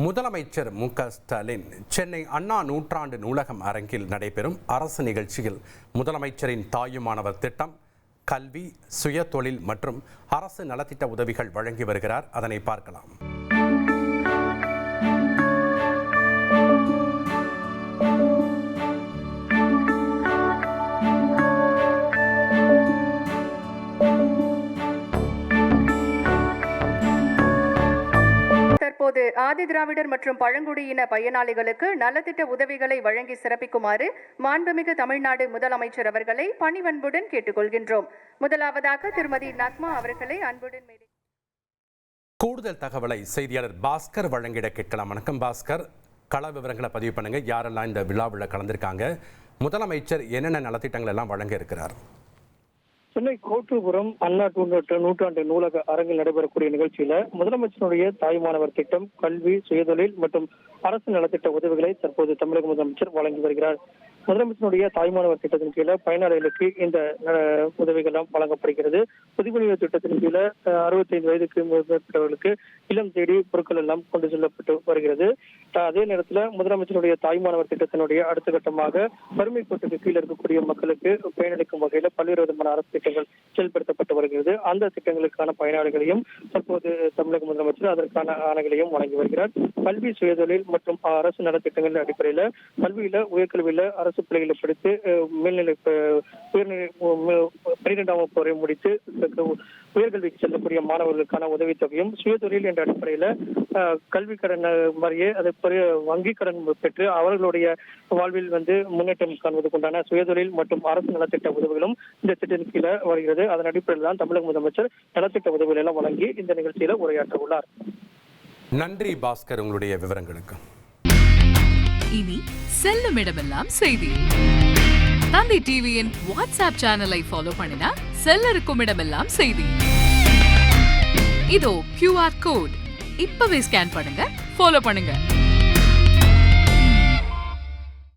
முதலமைச்சர் மு ஸ்டாலின் சென்னை அண்ணா நூற்றாண்டு நூலகம் அரங்கில் நடைபெறும் அரசு நிகழ்ச்சியில் முதலமைச்சரின் தாயுமானவர் திட்டம் கல்வி சுயதொழில் மற்றும் அரசு நலத்திட்ட உதவிகள் வழங்கி வருகிறார். அதனை பார்க்கலாம். தற்போது ஆதி திராவிடர் மற்றும் பழங்குடியின பயனாளிகளுக்கு நலத்திட்ட உதவிகளை வழங்கி சிறப்பிக்குமாறு மாண்புமிகு தமிழ்நாடு முதலமைச்சர் அவர்களை பணிவன்புடன் கேட்டுக்கொள்கின்றோம். முதலாவதாக திருமதி நக்மா அவர்களை அன்புடன் கூடுதல் தகவலை செய்தியாளர் பாஸ்கர் வழங்கிட கேட்கலாம். வணக்கம் பாஸ்கர். கள விவரங்களை பதிவு பண்ணுங்க. யாரெல்லாம் இந்த விழாவில் கலந்திருக்காங்க முதலமைச்சர் என்னென்ன நலத்திட்டங்கள் எல்லாம் வழங்க இருக்கிறார்? சென்னை கோட்டுபுரம் அண்ணா நூற்றாண்டு நூற்றாண்டு நூலக அரங்கில் நடைபெறக்கூடிய நிகழ்ச்சியில முதலமைச்சருடைய தாய்மானவர் திட்டம் கல்வி சுயதொழில் மற்றும் அரசு நலத்திட்ட உதவிகளை தற்போது தமிழக முதலமைச்சர் வழங்கி வருகிறார். முதலமைச்சருடைய தாய்மானவர் திட்டத்தின் கீழே பயனாளிகளுக்கு இந்த அஹ், உதவிகள் வழங்கப்படுகிறது. புதுப்பணிவு திட்டத்தின் கீழே அறுபத்தைந்து வயதுக்கு மேற்பட்டவர்களுக்கு இளம் தேடி பொருட்கள் எல்லாம் கொண்டு செல்லப்பட்டு வருகிறது. அதே நேரத்தில் முதலமைச்சருடைய தாய்மானவர் திட்டத்தினுடைய அடுத்த கட்டமாக வறுமை கோட்டுக்கு கீழே இருக்கக்கூடிய மக்களுக்கு பயனளிக்கும் வகையில பல்வேறு விதமான அரசு திட்டங்கள் செயல்படுத்தப்பட்டு வருகிறது. அந்த திட்டங்களுக்கான பயனாளிகளையும் தற்போது தமிழக முதலமைச்சர் அதற்கான ஆணைகளையும் வழங்கி வருகிறார். கல்வி சுயதொழில் மற்றும் அரசு நலத்திட்டங்கள் அடிப்படையில கல்வியில உயர்கல்வியில அரசு பிள்ளைகளை படித்து மேல்நிலை உயர்நிலை உ- பன்னிரெண்டாம் வகுப்பு வரை முடித்து உயர்கல்விக்கு செல்லக்கூடிய மாணவர்களுக்கான உதவித்தொகையும் சுயதொழில் என்ற அடிப்படையில கல்வி கடன் மாதிரியே அதை பெரிய வங்கி கடன் பெற்று அவர்களுடைய வாழ்வில் வந்து முன்னேற்றம் காண்பதற்குண்டான சுயதொழில் மற்றும் அரசு நலத்திட்ட உதவிகளும் இந்த திட்டத்தின் கீழே வருகிறது. அதன் அடிப்படையில் தான் தமிழக முதலமைச்சர் நலத்திட்ட உதவிகள் எல்லாம் வழங்கி இந்த நிகழ்ச்சியில உரையாற்ற உள்ளார். நன்றி பாஸ்கர் உங்களுடைய விவரங்களுக்கு. இனி செல்லும் இடமெல்லாம் செய்தி. தந்தை டிவியின் வாட்ஸ்அப் சேனலை ஃபாலோ பண்ணினா செல்ல இருக்கும் இடமெல்லாம் செய்தி. இதோ கியூஆர் கோட் இப்பவே ஸ்கேன் பண்ணுங்க ஃபாலோ பண்ணுங்க.